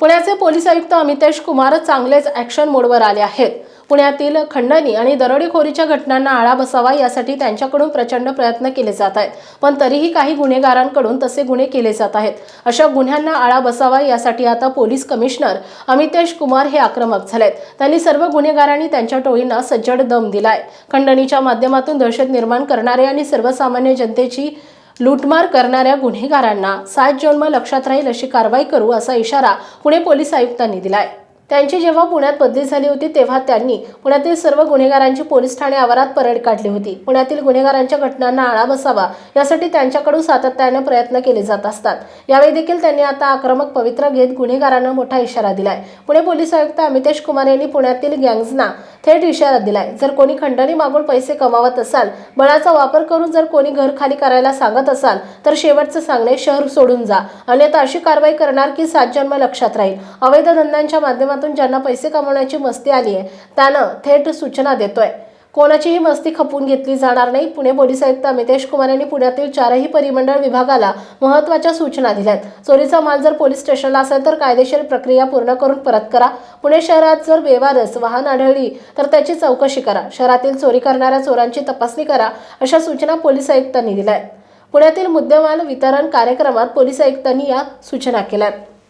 पुण्याचे पोलीस आयुक्त अमितेश कुमार चांगलेच ॲक्शन मोडवर आले आहेत. पुण्यातील खंडणी आणि दरोडेखोरीच्या घटनांना आळा बसावा यासाठी त्यांच्याकडून प्रचंड प्रयत्न केले जात आहेत. पण तरीही काही गुन्हेगारांकडून तसे गुन्हे केले जात आहेत. अशा गुन्ह्यांना आळा बसावा यासाठी आता पोलीस कमिशनर अमितेश कुमार हे आक्रमक झालेत. त्यांनी सर्व गुन्हेगारांनी त्यांच्या टोळींना सज्जड दम दिलाय. खंडणीच्या माध्यमातून दहशत निर्माण करणारे आणि सर्वसामान्य जनतेची लूटमार करणाऱ्या गुन्हेगारांना सात जन्म लक्षात राहील अशी कारवाई करू असा इशारा पुणे पोलीस आयुक्तांनी दिलाय. त्यांची जेव्हा पुण्यात बदली झाली होती तेव्हा त्यांनी पुण्यातील सर्व गुन्हेगारांची पोलीस ठाणे आवारात परेड काढली होती. पुण्यातील गुन्हेगारांच्या घटनांना आळा बसावा यासाठी त्यांच्याकडून सातत्याने प्रयत्न केले जात असतात. यावेळी देखील त्यांनी आता आक्रमक पवित्र घेत गुन्हेगारांना मोठा इशारा दिलाय. पुणे पोलीस आयुक्त अमितेश कुमार यांनी पुण्यातील गँग्जना थेट इशारा दिलाय. जर कोणी खंडणी मागून पैसे कमावत असाल बळाचा वापर करून जर कोणी घर खाली करायला सांगत असाल तर शेवटचं सांगणे शहर सोडून जा. अन्यथा अशी कारवाई करणार की सात जन्म लक्षात राहील. अवैध धंद्यांच्या माध्यमातून ज्यांना पैसे कमवण्याची मस्ती आली आहे त्यानं थेट सूचना देतोय. कोणाचीही मस्ती खपून घेतली जाणार नाही. पुणे पोलीस आयुक्त अमितेश कुमार यांनी पुण्यातील चारही परिमंडळ विभागाला महत्त्वाच्या सूचना दिल्यात. चोरीचा माल जर पोलीस स्टेशनला असेल तर कायदेशीर प्रक्रिया पूर्ण करून परत करा. पुणे शहरात जर बेवारस वाहन आढळली तर त्याची चौकशी करा. शहरातील चोरी करणाऱ्या चोरांची तपासणी करा अशा सूचना पोलीस आयुक्तांनी दिल्या आहेत पुण्यातील मुद्देमाल वितरण कार्यक्रमात पोलीस आयुक्तांनी या सूचना केल्यात.